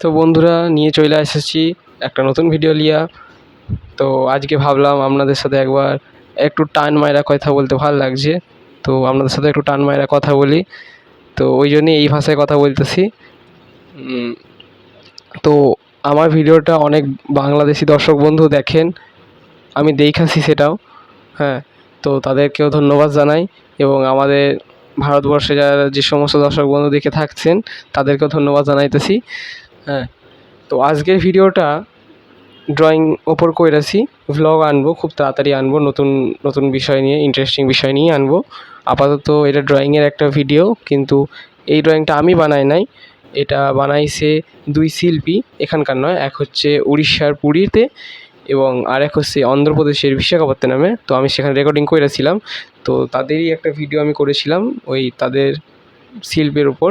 তো বন্ধুরা, নিয়ে চলে এসেছি একটা নতুন ভিডিও লিয়া তো আজকে ভাবলাম আপনাদের সাথে একবার একটু টান মায়েরা কথা বলতে ভালো লাগছে। তো আপনাদের সাথে একটু টান মায়েরা কথা বলি। তো ওই জন্যই এই ভাষায় কথা বলতেছি। তো আমার ভিডিওটা অনেক বাংলাদেশি দর্শক বন্ধু দেখেন, আমি দেখাছি সেটাও হ্যাঁ। তো তাদেরকেও ধন্যবাদ জানাই এবং আমাদের ভারতবর্ষে যারা যে সমস্ত দর্শক বন্ধু দেখে থাকছেন, তাদেরকেও ধন্যবাদ জানাইতেছি। হ্যাঁ। তো আজকের ভিডিওটা ড্রয়িং ওপর কইরাছি ভ্লগ আনব, খুব তাড়াতাড়ি আনব, নতুন নতুন বিষয় নিয়ে ইন্টারেস্টিং বিষয় নিয়ে আনব। আপাতত এটা ড্রয়িংয়ের একটা ভিডিও কিন্তু এই ড্রয়িংটা আমি বানাই নাই। এটা বানাইছে দুই শিল্পী, এখানকার নয়, এক হচ্ছে উড়িষ্যার পুরীতে এবং আর এক হচ্ছে অন্ধ্রপ্রদেশের বিশাখাপত্তনমে। তো আমি সেখানে রেকর্ডিং করেছিলাম তো তাদেরই একটা ভিডিও আমি করেছিলাম, ওই তাদের শিল্পের উপর।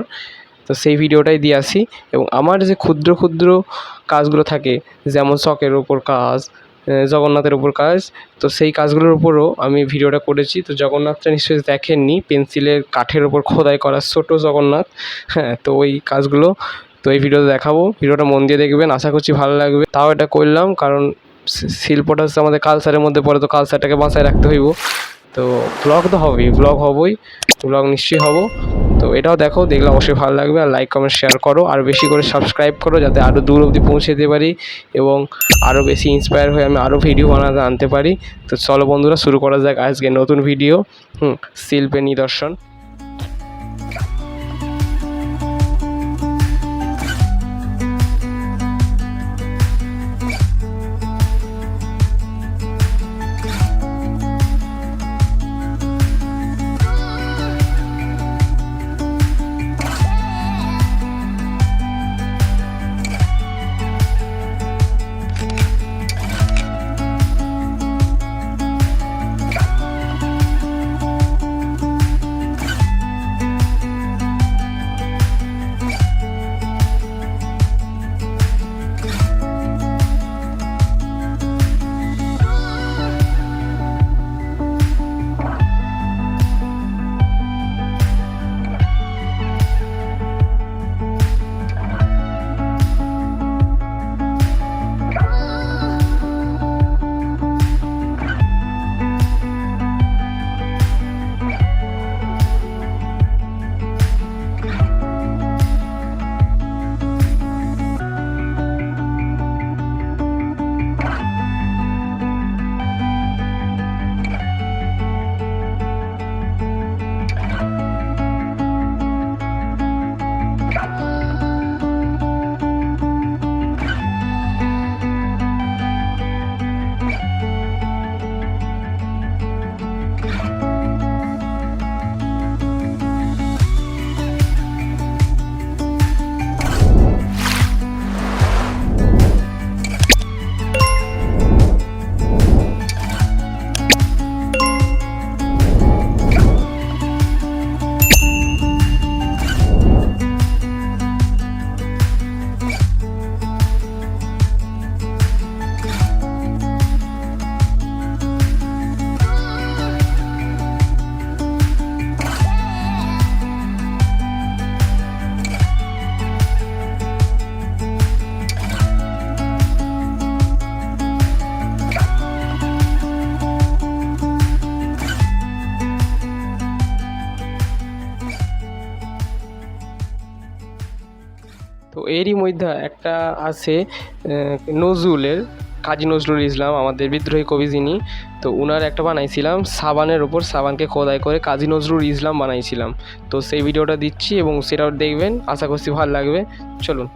তো সেই ভিডিওটাই দিয়ে আসি। এবং আমার যে ক্ষুদ্র ক্ষুদ্র কাজগুলো থাকে, যেমন শখের ওপর কাজ জগন্নাথের ওপর কাজ, তো সেই কাজগুলোর উপরও আমি ভিডিওটা করেছি। তো জগন্নাথটা নিশ্চয়ই দেখেননি, পেন্সিলের কাঠের ওপর খোদাই করা ছোটো জগন্নাথ হ্যাঁ তো ওই কাজগুলো, তো এই ভিডিওতে দেখাবো। ভিডিওটা মন দিয়ে দেখবেন, আশা করছি ভালো লাগবে। তাও এটা করলাম, কারণ শিল্পটা হচ্ছে আমাদের কালচারের মধ্যে পড়ে, তো কালচারটাকে বাঁচায় রাখতে হইব। তো ব্লগ তো হবেই ব্লগ হবই ব্লগ নিশ্চয়ই হব। তো এটাও দেখো, দেখলে অবশ্যই ভালো লাগবে। আর লাইক কমেন্ট শেয়ার করো। আর বেশি করে সাবস্ক্রাইব করো, যাতে আরও দূর অবধি পৌঁছে দিতে পারি এবং আরও বেশি ইন্সপায়ার হয়ে আমি আরও ভিডিও বানাতে, আনতে পারি। তো চলো বন্ধুরা, শুরু করা যাক আজকে নতুন ভিডিও হুম শিল্পের নিদর্শন। এরই মধ্যে একটা আছে নজরুলের, কাজী নজরুল ইসলাম, আমাদের বিদ্রোহী কবি যিনি, তো উনার একটা বানাইছিলাম, সাবানের ওপর সাবানকে খোদাই করে কাজী নজরুল ইসলাম বানাইছিলাম। তো সেই ভিডিওটা দিচ্ছি এবং সেটাও দেখবেন, আশা করছি ভালো লাগবে। চলুন।